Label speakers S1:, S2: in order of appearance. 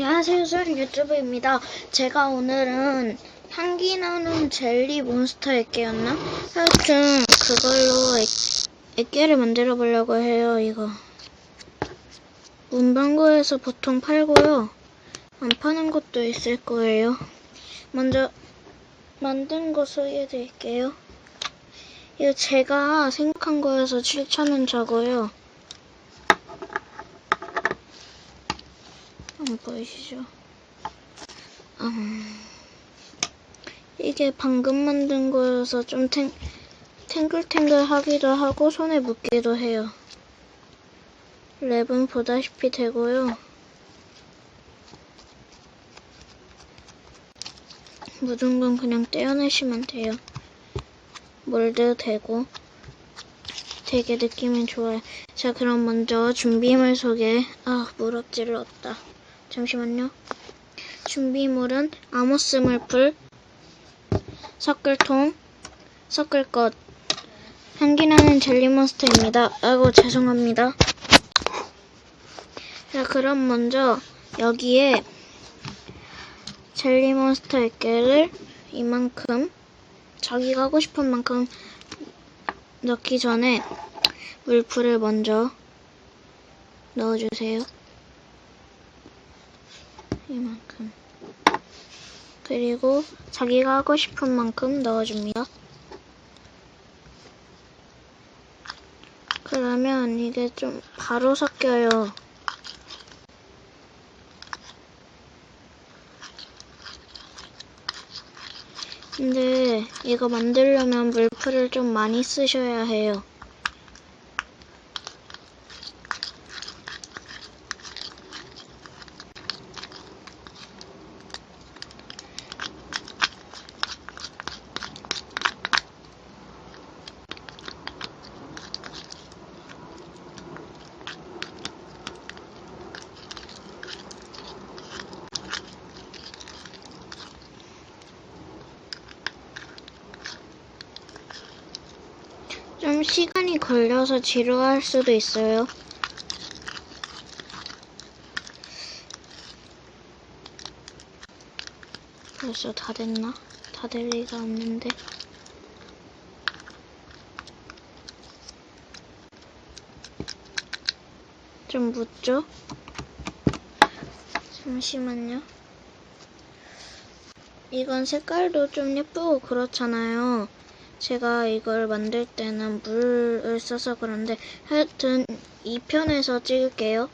S1: 안녕하세요, 소연 유튜브입니다. 제가 오늘은 향기 나는 젤리 몬스터 액계였나? 하여튼 그걸로 액, 액계를 만들어 보려고 해요, 이거. 문방구에서 보통 팔고요. 안 파는 것도 있을 거예요. 먼저 만든 거 소개해 드릴게요. 이거 제가 생각한 거여서 7,000원 자고요. 안 보이시죠? 음, 이게 방금 만든 거여서 좀 탱, 탱글탱글 하기도 하고 손에 묻기도 해요. 랩은 보다시피 되고요. 묻은 건 그냥 떼어내시면 돼요. 몰드 되고 되게 느낌이 좋아요. 자, 그럼 먼저 준비물 소개. 아, 물 엎질렀다. 잠시만요. 준비물은 아모스 물풀, 섞을 통, 섞을 것, 향기나는 젤리몬스터입니다. 아이고, 죄송합니다. 자, 그럼 먼저 여기에 젤리몬스터 1개를 이만큼 자기가 하고 싶은 만큼 넣기 전에 물풀을 먼저 넣어주세요. 이만큼. 그리고 자기가 하고 싶은 만큼 넣어줍니다. 그러면 이게 좀 바로 섞여요. 근데 이거 만들려면 물풀을 좀 많이 쓰셔야 해요. 좀 시간이 걸려서 지루할 수도 있어요. 벌써 다 됐나? 다 될 리가 없는데. 좀 묻죠? 잠시만요. 이건 색깔도 좀 예쁘고 그렇잖아요. 제가 이걸 만들 때는 물을 써서 그런데 하여튼 2편에서 찍을게요.